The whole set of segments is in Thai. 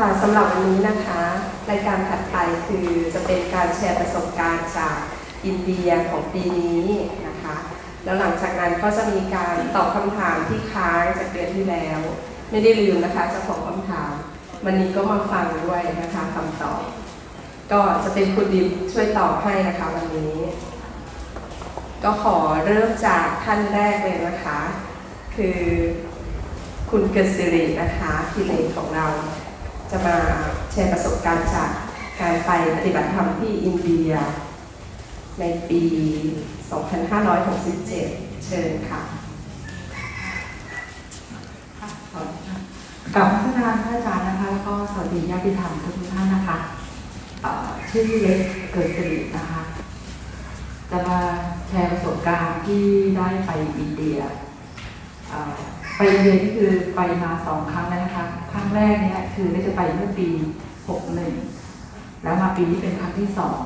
ค่ะสำหรับวันนี้นะคะรายการถัดไปคือจะเป็นการแชร์ประสบการณ์จากอินเดียของปีนี้นะคะ แล้วหลังจากนั้นก็จะมีการตอบคำถามที่ค้างจากเดือนที่แล้ว ไม่ได้ลืมนะคะเจ้าของคำถาม วันนี้ก็มาฟังด้วยนะคะคำตอบ ก็จะเป็นคุณดิมช่วยตอบให้นะคะวันนี้ ก็ขอเริ่มจากท่านแรกเลยนะคะ คือคุณเกษรินะคะทีเลนของเรา จะมาแชร์ประสบการณ์จากการไปปฏิบัติธรรมที่อินเดีย ในปี 2567 เชิญค่ะกับพัฒนานอาจารย์นะคะ แล้วก็สวัสดีญาติธรรมทุกท่านนะคะชื่อเล็กเกิดสิรินะคะ จะมาแชร์ประสบการณ์ที่ได้ไปอินเดีย ไปเดียนี่คือไปมาสองครั้งแล้วนะคะ ครั้งแรกเนี่ยคือได้จะไปเมื่อปี61แล้วมาปีนี้เป็นครั้งที่สอง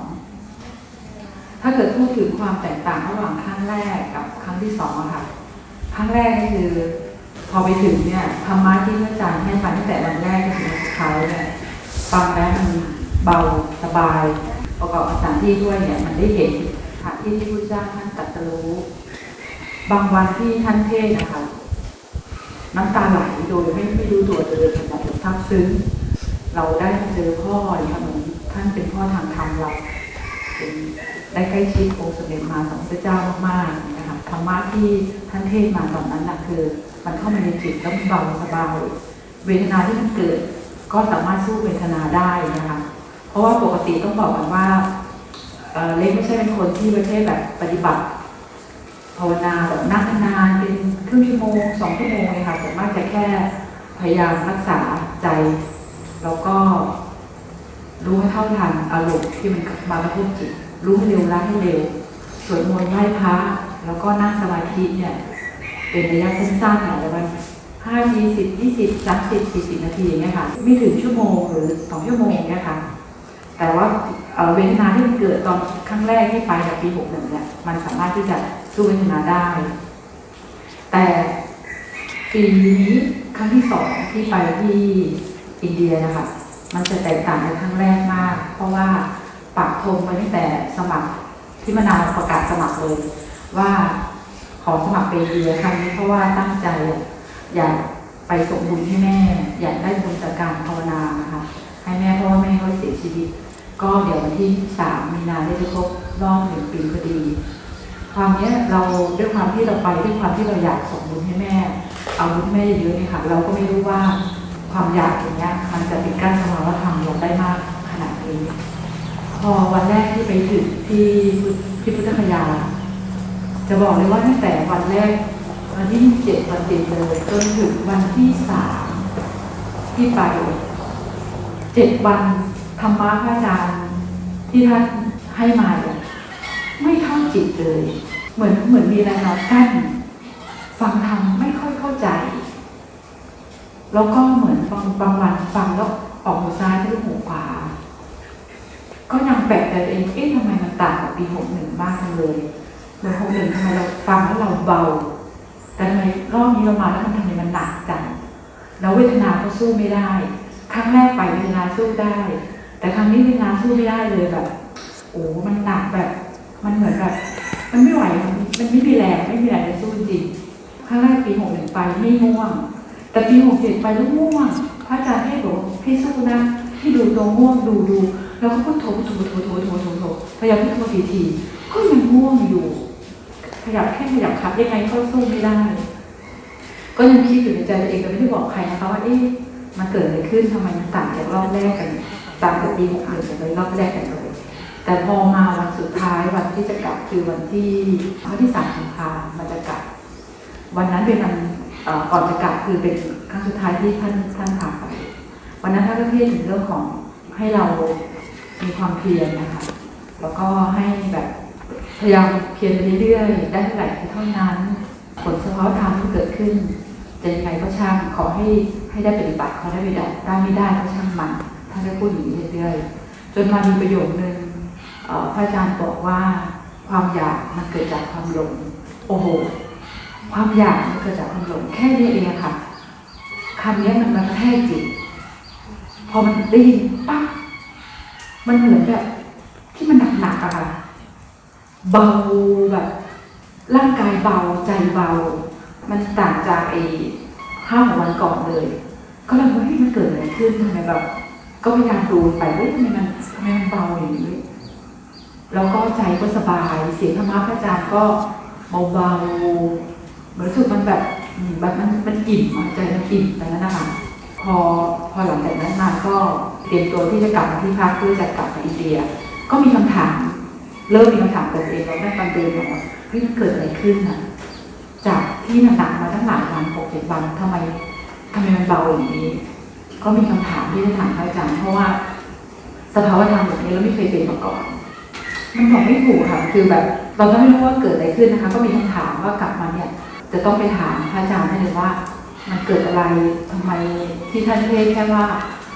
ถ้าเกิดพูดถึงความแตกต่างระหว่างครั้งแรกกับครั้งที่สองอะค่ะ ครั้งแรกนี่คือ พอไปถึงเนี่ยธรรมะที่พระอาจารย์ให้ฟังตั้งแต่วันแรกจนถึงสุดท้ายเนี่ยฟังแล้วมันเบาสบาย ประกอบกับสถานที่ด้วยเนี่ยมันได้เห็นสถานที่ที่พระเจ้าท่านตรัสรู้ บางวันที่ท่านเทศนะคะ น้ำตาไหลโดยไม่ไม่รู้ตัวเลยขนาดซาบซึ้ง เราได้เจอพ่อเนี่ยค่ะเหมือนท่านเป็นพ่อทางธรรมเราเป็นได้ใกล้ชิดองค์สมเด็จมาสัมพุทธเจ้ามากๆนะคะธรรมะที่ท่านเทศน์มาตอนนั้นนะคือมันเข้ามาในจิตแล้วเบาสบายเวทนาที่มันเกิด ก็สามารถสู้เวทนาได้นะคะ เพราะว่าปกติต้องบอกกันว่าเอ่อเล็กไม่ใช่เป็นคนที่ประเทศแบบปฏิบัติ ภาวนาแบบนั่งนานเป็นครึ่งชั่วโมงสองชั่วโมงเลยค่ะส่วนมากจะแค่พยายามรักษาใจ แล้วก็รู้ให้เท่าทันอารมณ์ที่มันมากระทบจิต รู้ให้เร็วละให้เร็วสวดมนต์ไหว้พระแล้วก็นั่งสมาธิเนี่ย เป็นระยะสั้นๆหน่อยแต่ว่าห้าทีสิบยี่สิบสามสิบสี่สิบนาทีอย่างเงี้ยค่ะ ไม่ถึงชั่วโมงหรือสองชั่วโมงเงี้ยค่ะ แต่ว่าเวทนาที่มันเกิดตอนครั้งแรกที่ไปจากปีหกหนึ่งเนี่ยมันสามารถที่จะ สู้เวทนาได้ แต่ปีนี้ครั้งที่สองที่ไปที่อินเดียนะคะ มันจะแตกต่างจากครั้งแรกมาก เพราะว่าปักธงไปตั้งแต่สมัครที่มานาประกาศสมัครเลย ว่าขอสมัครไปอินเดียครั้งนี้เพราะว่าตั้งใจอยากไปส่งบุญให้แม่ อยากได้บุญจากการภาวนานะคะ ให้แม่เพราะว่าแม่เขาเสียชีวิต ก็เดี๋ยววันที่สามมีนาได้จะครบรอบหนึ่งปีพอดี ความนี้เราด้วยความที่เราไปด้วยความที่เราอยากส่งบุญให้แม่ เอาบุญแม่เยอะๆเนี่ยค่ะ เราก็ไม่รู้ว่าความอยากอย่างเงี้ยมันจะปิดกั้นสภาวะธรรมเราได้มากขนาดนี้พอวันแรกที่ไปถึงที่ที่พุทธคยา จะบอกเลยว่าตั้งแต่วันแรกวันที่เจ็ดวันติดเลยจนถึงวันที่สามที่ไปเจ็ดวันธรรมะพระอาจารย์ที่ท่านให้มาเไม่เข้าจิตเลย เหมือนเหมือนมีอะไรมากั้นฟังธรรมไม่ค่อยเข้าใจ แล้วก็เหมือนบางบางวันฟังแล้วออกหูซ้ายทะลุหูขวาก็ยังแปลกใจเองเอ๊ะทำไมมันต่างกับปีหกหนึ่งมากเลยเหมือหกหนึ่งทำไมเราฟังแล้วเราเบา แต่ทำไมรอบนี้เรามาแล้วมันทำไมมันหนักจังแล้วเวทนาก็สู้ไม่ได้ ครั้งแรกไปเวทนาสู้ได้ แต่ครั้งนี้เวทนาสู้ไม่ได้เลยแบบโอ้มันหนักแบบ มันเหมือนแบบมันไม่ไหว มันไม่มีแรงไม่มีแรงจะสู้จริงครั้งแรกปีหกหนึ่งไปไม่ง่วง แต่ปีหกเจ็ดไปแล้วง่วงพระอาจารย์ให้บอกให้สู้นะให้ดูตัวง่วงดูดูแล้วก็พุทโธพุทโธพุทโธพุทโธพุทโธพุทโธพยายามพุทโธทีทีก็ยังง่วงอยู่ ขยับแค่ขยับขับยังไงก็สู้ไม่ได้ ก็ยังคิดอยู่ในใจตัวเองแต่ไม่ได้บอกใครนะคะว่าเอ๊ะมันเกิดอะไรขึ้นทำไมมันต่างจากรอบแรกกันต่างจากปีหกหนึ่งจากรอบแรกกัน แต่พอมาวันสุดท้ายวันที่จะกลับคือวันที่วันที่สามกุมภามันจะกลับ วันนั้นเป็นวันก่อนจะกลับคือเป็นครั้งสุดท้ายที่ท่านท่านพาไปวันนั้นท่านก็เทศน์ถึงเรื่องของให้เรามีความเพียรนะคะแล้วก็ให้แบบพยายามเพียรไปเรื่อยๆได้เท่าไหร่เท่านั้น ผลเฉพาะธรรมที่เกิดขึ้นจะยังไงก็ช่างขอให้ให้ได้ปฏิบัติขอได้ไม่ได้ได้ไม่ได้ก็ช่างมันท่านได้พูดอย่างนี้เรื่อยๆจนมามีประโยคนึงเอ่อ พระอาจารย์บอกว่าความอยากมันเกิดจากความหลงโอ้โห ความอยากมันเกิดจากความหลงแค่นี้เองค่ะคำนี้มันมาแทกจิตพอมันได้ยินปั๊บมันเหมือนแบบที่มันหนักๆอะค่ะเบาแบบร่างกายเบาใจเบา มันต่างจากไอ้ห้าหกวันก่อนเลย ก็เลยว่าเฮ้ยมันเกิดอะไรขึ้นทำไมแบบก็พยายามดูไปว่าทำไมมันทำไมมันเบาอย่างนี้ แล้วก็ใจก็สบาย เสียงธรรมะพระอาจารย์ก็เบาๆเหมือนสึกมันแบบมแบบมันมันอิ่มใจมันอิ่มไปแล้วนะคะพอพอหลังจากนั้นมาก็เตรียมตัวที่จะกลับมาที่พักเพื่อจะกลับมาอินเดีย ก็มีคำถาม เริ่มมีคำถามตัวเองเราได้ตอนเดินบอกว่าเฮ้ยมันเกิดอะไรขึ้นอะจากที่หนักมาตั้งหลายวันหกเจ็ดวันทำไมทำไมมันเบาอย่างนี้ ก็มีคำถามที่จะถามพระอาจารย์เพราะว่าสภาวะธรรมแบบนี้เราไม่เคยเป็นมาก่อน มันบอกไม่ถูกค่ะ คือแบบ เราก็ไม่รู้ว่าเกิดอะไรขึ้นนะคะ ก็มีคำถามว่ากลับมาเนี่ยจะต้องไปถามพระอาจารย์ได้เลยว่า มันเกิดอะไรทำไมที่ท่านเทศแค่ว่า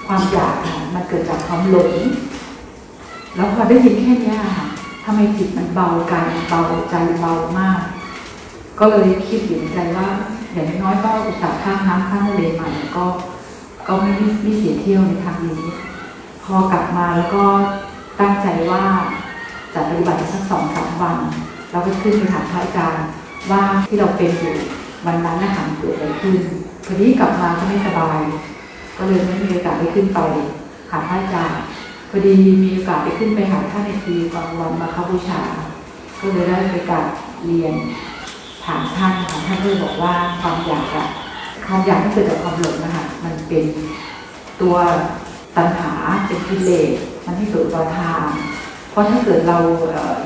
ความอยากมันเกิดจากความหลงแล้วพอได้ยินแค่นี้ค่ะทำไมจิตมันเบากายมันเบาใจเบามาก ก็เลยคิดอยู่ในใจว่าอย่างน้อยก็อุตส่าห์ข้ามน้ำข้ามทะเลมาก็ก็ไม่ไม่เสียเที่ยวในทางนี้ พอกลับมาแล้วก็ตั้งใจว่า จะปฏิบัติสักสองสามวัน เราก็ขึ้นไปถามพระอาจารย์ว่าที่เราเป็นอยู่วันนั้นนะคะมันเกิดอะไรขึ้นพอดีกลับมาก็ไม่สบาย ก็เลยไม่มีโอกาสได้ขึ้นไปหาพระอาจารย์พอดีมีโอกาสได้ขึ้นไปหาท่านในทีกลางวันมาคบูชา ก็เลยได้ไปกราบเรียนถามท่านค่ะท่านก็เลยบอกว่าความอยากอะความอยากที่เกิดจากความหลงนะคะมันเป็นตัวตัณหาเป็นกิเลสมันให้เกิดอุปาทาน เพราะถ้าเกิดเรา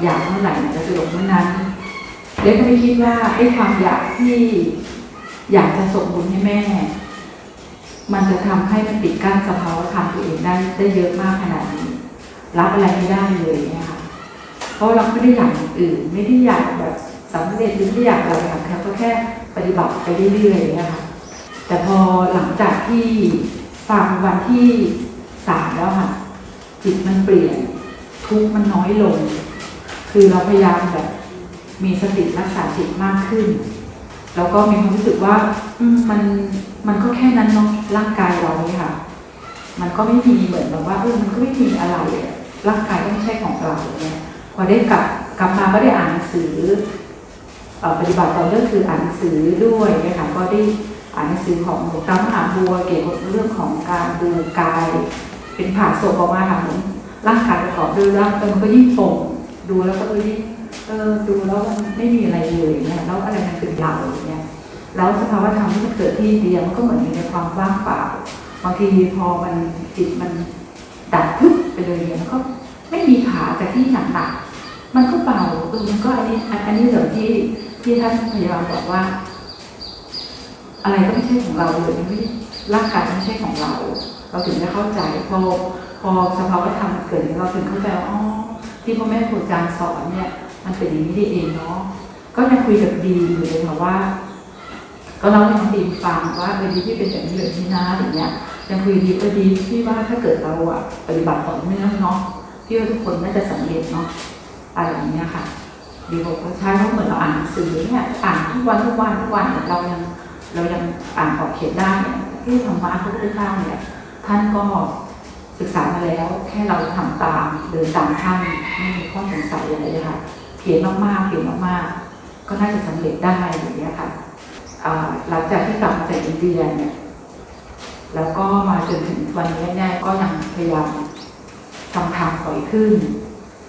อยากเมื่อไหร่มันจะลงเมื่อนั้นเล็กก็ไม่คิดว่าไอ้ความอยากที่อยากจะส่งบุญให้แม่ มันจะทำให้มันปิดกั้นสภาวะธรรมตัวเองได้ได้เยอะมากขนาดนี้ รับอะไรไม่ได้เลยเนี่ยค่ะเพราะเราไม่ได้อยากอื่น ไม่ได้อยากแบบสำเร็จหรือไม่ได้อยากอะไรค่ะแค่ก็แค่ปฏิบัติไปเรื่อยๆเนี่ยค่ะแต่พอหลังจากที่ฟังวันที่สามแล้วค่ะจิตมันเปลี่ยน ทุกข์มันน้อยลง คือเราพยายามแบบมีสติรักษาจิตมากขึ้น แล้วก็มีความรู้สึกว่าอืมันมันก็แค่นั้นเนาะร่างกายเราเนี่ยค่ะ มันก็ไม่มีเหมือนแบบว่าเออมันก็ไม่มีอะไรอะร่างกายก็ไม่ใช่ของเราเนี่ยพอได้กลับกลับมาก็ได้อ่านหนังสือปฏิบัติต่อเรื่องคืออ่านหนังสือด้วยนะคะก็ได้อ่านหนังสือของหลวงตามหาบัวเกี่ยวกับเรื่องของการดูกาย เป็นผ่าศพออกมาค่ะหมือน ร่างกายประกอบด้วยร่างมันก็ยิ่งโป่งดูแล้วก็เออยิ่งเออดูแล้วมันไม่มีอะไรเลยเนี่ยแล้วอะไรมันเป็นเราเนี่ยแล้วสภาวะธรรมที่มันเกิดที่เดียมันก็เหมือนอยู่ในความว่างเปล่าบางทีพอมันจิตมันดับพึบไปเลยเนี่ยมันก็ไม่มีขาจากที่หนักๆมันก็เบาเออมันก็อันนี้อันนี้เหมือนที่ที่ท่านพยาบาลบอกว่า อะไรก็ไม่ใช่ของเราเลยนไม่ร่างกายไม่ใช่ของเรา เราถึงจะเข้าใจพอ พอสภาวะธรรมเกิดเราถึงเข้าใจว่าอ๋อที่พ่อแม่ครูอาจารย์สอนเนี่ย มันเป็นอย่างนี้นี่เองเนาะก็ยังคุยกับดีอยู่เลยค่ะว่า ก็เล่าให้น้องดีฟังว่าเออดีที่เป็นแบบนี้แบบนี้นะอย่างเงี้ยยังคุยดีเออดีที่ว่าถ้าเกิดเราอะปฏิบัติต่อเนื่องเนาะพี่ว่าทุกคนน่าจะสำเร็จเนาะอะไรอย่างเงี้ยค่ะดีบอกว่าใช่เพราะเหมือนเราอ่านหนังสือเนี่ยอ่านทุกวันทุกวันทุกวันเนี่ยเรายังเรายังอ่านออกเขียนได้เนี่ยที่ธรรมะพระพุทธเจ้าเนี่ยท่านก็ ศึกษามาแล้วแค่เราทำตามเดินตามท่านไม่มีข้อสงสัยอะไรเลยค่ะเขียนมากๆเขียนมากๆ ก็น่าจะสำเร็จได้อย่างเงี้ยค่ะหลังจากที่กลับมาจากอินเดียเนี่ยแล้วก็มาจนถึงวันนี้เนี่ยก็ยังพยายามทำทางบ่อยขึ้น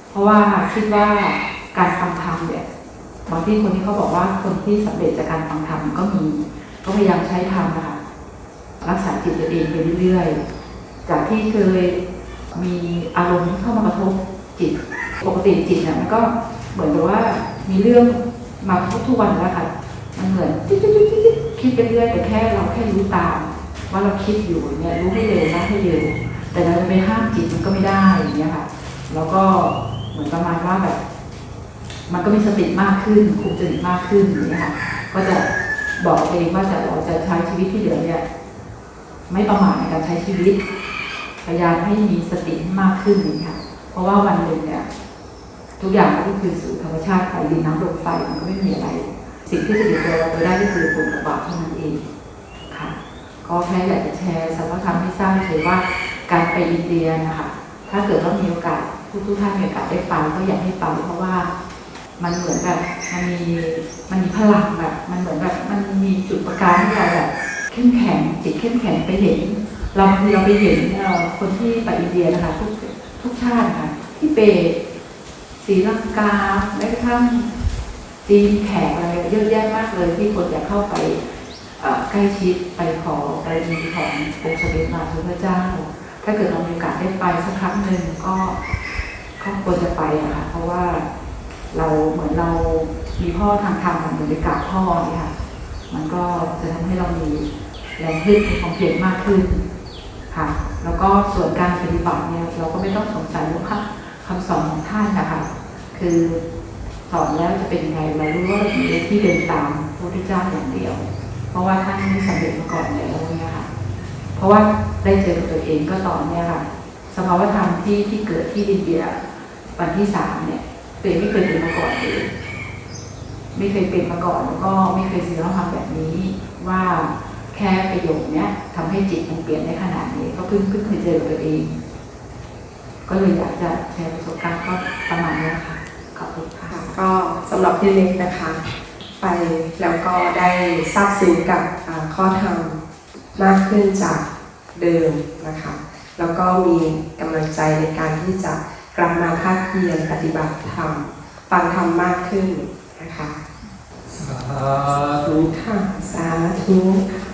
เพราะว่าคิดว่าการฟังธรรมเนี่ยบางที่คนที่เขาบอกว่าคนที่สำเร็จจากการฟังธรรมก็มีก็พยายามใช้ธรรมนะคะรักษาจิตตัวเองไปเรื่อยๆ จากที่เคยมีอารมณ์เข้ามากระทบจิต ปกติจิตเนี่ยมันก็เหมือนกับว่ามีเรื่องมากระทบทุกวันแล้วค่ะมันเหมือนจิ๊ดจิ๊ดจิ๊ดคิดไปเรื่อยแต่แค่เราแค่รู้ตาม ว่าเราคิดอยู่เนี่ยรู้ให้เร็วนะให้เร็วแต่เราจะไปห้ามจิตมันก็ไม่ได้อย่างเงี้ยค่ะ แล้วก็เหมือนประมาณว่าแบบ มันก็มีสติมากขึ้นคุมสติมากขึ้นอย่างเงี้ยค่ะก็จะบอกเองว่าจะเราจะใช้ชีวิตที่เหลือเนี่ยไม่ประมาทในการใช้ชีวิต ยายามให้มีสติมากขึ้นเงี้ยค่ะ เพราะว่าวันหนึ่งเนี่ยทุกอย่างก็คือสู่ธรรมชาติไฟดินน้ำลมไฟมันก็ไม่มีอะไร สิ่งที่จะอยู่ตัวเราไปได้ก็คือบุญกับบาปเท่านั้นเองค่ะ ก็แค่อยากจะแชร์สภาวธรรมให้ทราบเฉยว่าการไปอินเดียนะคะถ้าเกิดว่ามีโอกาสทุกทุกท่านมีโอกาสได้ไปก็อยากให้ไปเพราะว่ามันเหมือนแบบมันมีมันมีพลังแบบ มันเหมือนแบบมันมีจุดประกายให้เราแบบเข้มแข็งจิตเข้มแข็งไปเห็น เราเราไปเห็นเอ่อคนที่ไปอินเดียนะคะทุกทุกชาติค่ะที่เปตศรีลังกาแม้กระทั่งจีนแขกอะไรเยอะแยะมากเลยที่คนอยากเข้าไปใกล้ชิดไปขอบารมีขององค์สมเด็จพระพุทธเจ้า ถ้าเกิดเรามีโอกาสได้ไปสักครั้งหนึ่งก็ก็ควรจะไปอะค่ะเพราะว่าเราเหมือนเรามีพ่อทางธรรมเหมือนไปกราบพ่อเนี่ยค่ะมันก็จะทำให้เรามีแรงฮึดมีความเพียรมากขึ้น ค่ะ แล้วก็ส่วนการปฏิบัติเนี่ยเราก็ไม่ต้องสงสัยว่าคำคำสอนของท่านนะคะคือสอนแล้วจะเป็นยังไงเรารู้ว่าเรามีที่เดินตามพระพุทธเจ้าอย่างเดียว เพราะว่าท่านไม่สำเร็จมาก่อนแล้วเนี่ยค่ะ เพราะว่าได้เจอกับตัวเองก็ตอนเนี่ยค่ะสภาวธรรมที่ที่เกิดที่อินเดียวันที่สามเนี่ยตัวเองไม่เคยเป็นมาก่อนเลยไม่เคยเป็นมาก่อนแล้วก็ไม่เคยซื้อเราทำแบบนี้ว่า แค่ประโยคเนี้ยทำให้จิตมันเปลี่ยนได้ขนาดนี้ ก็เพิ่งเพิ่งเคยเจอกับตัวเอง ก็เลยอยากจะแชร์ประสบการณ์ก็ประมาณนี้ค่ะขอบคุณค่ะค่ะก็สำหรับพี่เล็กนะคะ ไปแล้วก็ได้ทราบซึ้งกับอ่าข้อธรรมมากขึ้นจากเดิมนะคะ แล้วก็มีกำลังใจในการที่จะกลับมาภาคเพียรปฏิบัติธรรมฟังธรรมมากขึ้นนะคะ สาธุค่ะ สาธุค่ะ